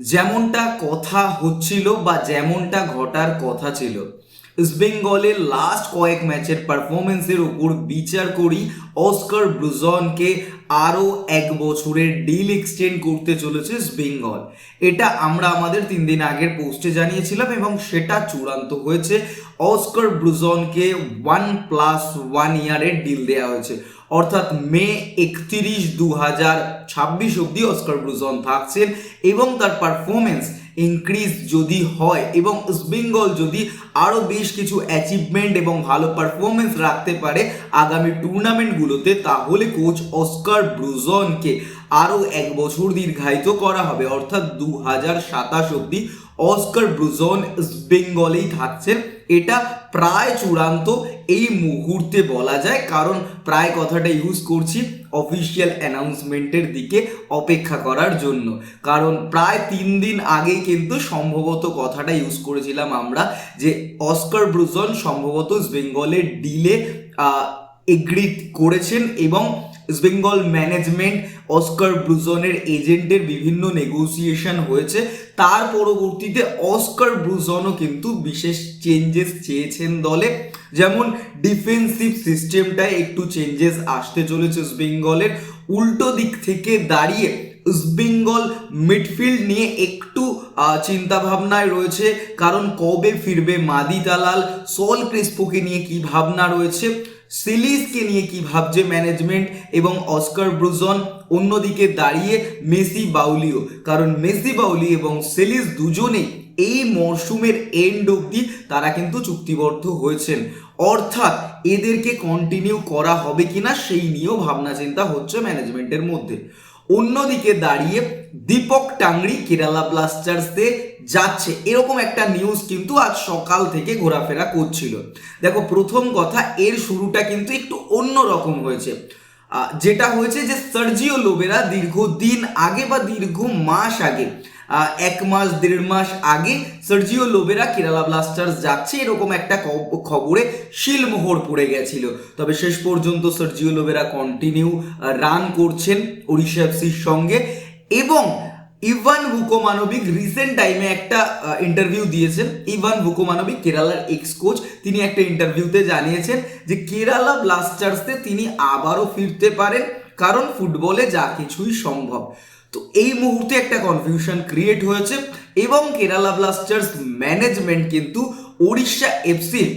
যেমনটা কথা হচ্ছিল বা যেমনটা ঘটার কথা ছিল। ইস্ট বেঙ্গলের লাস্ট কয়েক ম্যাচের পারফরমেন্সের উপর বিচার করি, অস্কার ব্রুজনকে আরও এক বছরের ডিল এক্সটেন্ড করতে চলেছে বেঙ্গল। এটা আমরা আমাদের তিন দিন আগের পোস্টে জানিয়েছিলাম এবং সেটা চূড়ান্ত হয়েছে। অস্কার ব্রুজনকে ওয়ান প্লাস ওয়ান ইয়ারের ডিল দেওয়া হয়েছে। অর্থাৎ মে একত্রিশ দু হাজার ছাব্বিশ অব্দি অস্কার ব্রুজন থাকছেন এবং তার পারফরমেন্স ইনক্রিজ যদি হয় এবং ইস্ট বেঙ্গল যদি আরও বেশ কিছু অ্যাচিভমেন্ট এবং ভালো পারফরমেন্স রাখতে পারে আগামী টুর্নামেন্টগুলোতে তাহলে কোচ অস্কার ব্রুজনকে আরও এক বছর দীর্ঘায়িত করা হবে। অর্থাৎ দু হাজার সাতাশ অব্দি অস্কার ব্রুজন ইস্ট বেঙ্গলেই থাকছেন। এটা প্রায় চূড়ান্ত এই মুহূর্তে বলা যায়, কারণ প্রায় কথাটা ইউজ করছি অফিসিয়াল অ্যানাউন্সমেন্টের দিকে অপেক্ষা করার জন্য। কারণ প্রায় তিন দিন আগেই কিন্তু সম্ভবত কথাটা ইউজ করেছিলাম আমরা যে অস্কার ব্রুজন সম্ভবত বেঙ্গলের ডিলে এগ্রি করেছেন এবং ইস্ট বেঙ্গল ম্যানেজমেন্ট অস্কার ব্রুজনের এজেন্টের বিভিন্ন নেগোসিয়েশন হয়েছে। তার পরবর্তীতে অস্কার ব্রুজনও কিন্তু বিশেষ চেঞ্জেস চেয়েছেন দলে। যেমন ডিফেন্সিভ সিস্টেমটায় একটু চেঞ্জেস আসতে চলেছে ইস্ট বেঙ্গলের উল্টো দিক থেকে দাঁড়িয়ে ইস্ট বেঙ্গল মিডফিল্ড নিয়ে একটু চিন্তা ভাবনায় রয়েছে। কারণ কবে ফিরবে মাদি দালাল সল ক্রিস্পোকে নিয়ে কি ভাবনা রয়েছে? সিলিজকে নিয়ে কি ভাবছে ম্যানেজমেন্ট এবং অস্কার ব্রুজন? অন্যদিকে দাঁড়িয়ে মেসি, বাউলিও। কারণ মেসি, বাউলি এবং সেলিস দুজনেই এই মরশুমের এন্ড অবধি তারা কিন্তু চুক্তিবদ্ধ হয়েছেন। অর্থাৎ এদেরকে কন্টিনিউ করা হবে কিনা সেই নিয়েও ভাবনা চিন্তা হচ্ছে ম্যানেজমেন্টের মধ্যে। অন্যদিকে দাঁড়িয়ে দীপক টাংরি কেরালা ব্লাস্টার্সে যাচ্ছে। এরকম একটা নিউজ কিন্তু আজ সকাল থেকে ঘোরাফেরা করছিল। দেখো, প্রথম কথা, এর শুরুটা কিন্তু একটু অন্য রকম হয়েছে। যেটা হয়েছে যে সার্জিও লোবেরা দীর্ঘদিন আগে বা দীর্ঘ মাস আগে এক মাস, দেড় মাস আগে সার্জিও লোবেরা কেরালা ব্লাস্টার্স যাচ্ছে এরকম একটা খবরে শিলমোহর পড়ে গেছিল। তবে শেষ পর্যন্ত সার্জিও লোবেরা কন্টিনিউ রান করছেন ওড়িশা এফসির সঙ্গে এবং ইভান ভুকোমানবিক রিসেন্ট টাইমে একটা ইন্টারভিউ দিয়েছেন। ইভান ভুকোমানবিক কেরালার এক্স কোচ তিনি একটা ইন্টারভিউতে জানিয়েছেন যে, কেরালা ব্লাস্টার্সে তিনি আবারও ফিরতে পারেন, কারণ ফুটবলে যা কিছুই সম্ভব। তো এই মুহূর্তে একটা কনফিউশন ক্রিয়েট হয়েছে এবং কেরালা ব্লাস্টার্স ম্যানেজমেন্ট কিন্তু ওড়িশা এফসির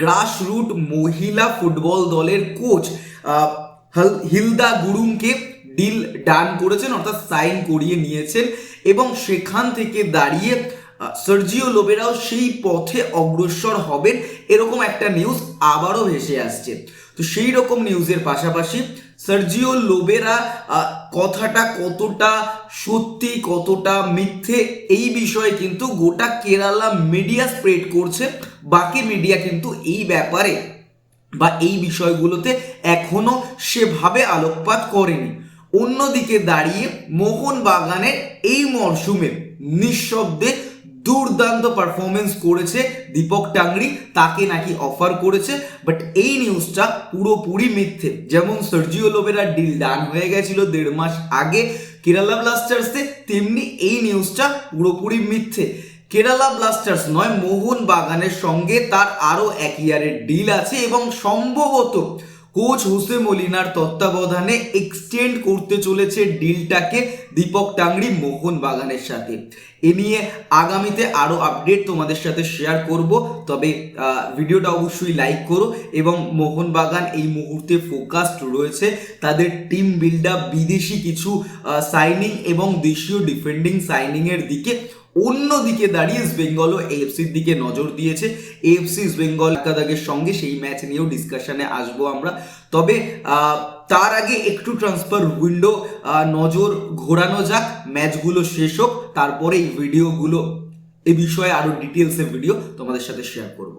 গ্রাসরুট মহিলা ফুটবল দলের কোচ হিলদা গুরুংকে ডিল ডান করেছেন, অর্থাৎ সাইন করিয়ে নিয়েছেন এবং সেখান থেকে দাঁড়িয়ে সার্জিও লোবেরাও সেই পথে অগ্রসর হবেন। এরকম একটা নিউজ আবারও ভেসে আসছে। তো সেই রকম নিউজের পাশাপাশি সার্জিও লোবেরা কথাটা কতটা সত্যি, কতটা মিথ্যে, এই বিষয়ে কিন্তু গোটা কেরালা মিডিয়া স্প্রেড করছে। বাকি মিডিয়া কিন্তু এই ব্যাপারে বা এই বিষয়গুলোতে এখনও সেভাবে আলোকপাত করেনি। অন্যদিকে দাঁড়িয়ে মোহন বাগানের এই মরশুমে নিঃশব্দে দুর্দান্ত পারফরমেন্স করেছে দীপক টাংরি। তাকে নাকি অফার করেছে বাট এই নিউজটা পুরোপুরি মিথ্যে। যেমন সার্জিও লোবেরা ডিল ডান হয়ে গেছিল দেড় মাস আগে কেরালা ব্লাস্টার্সে তেমনি এই নিউজটা পুরোপুরি মিথ্যে। কেরালা ব্লাস্টার্স নয়, মোহন বাগানের সঙ্গে তার আরও এক ইয়ারের ডিল আছে এবং সম্ভবত কোচ হুসে মলিনার তত্ত্বাবধানে এক্সটেন্ড করতে চলেছে ডিলটাকে দীপক টাংরি মোহন বাগানের সাথে। এ নিয়ে আগামীতে আরও আপডেট তোমাদের সাথে শেয়ার করব। তবে ভিডিওটা অবশ্যই লাইক করো এবং মোহন বাগান এই মুহূর্তে ফোকাসড রয়েছে। তাদের টিম বিল্ড আপ বিদেশি কিছু সাইনিং এবং দেশীয় ডিফেন্ডিং সাইনিংয়ের দিকে অন্যদিকে দাঁড়িয়ে ইস্ট বেঙ্গলও এএফসির দিকে নজর দিয়েছে। এফসি ইস্ট বেঙ্গল কাদাগের সঙ্গে সেই ম্যাচ নিয়েও ডিসকাশনে আসব আমরা। তবে তার আগে একটু ট্রান্সফার উইন্ডো নজর ঘোরানো যাক ম্যাচগুলো শেষ হোক, তারপরে এই ভিডিওগুলো এ বিষয়ে আরও ডিটেলসে ভিডিও তোমাদের সাথে শেয়ার করব।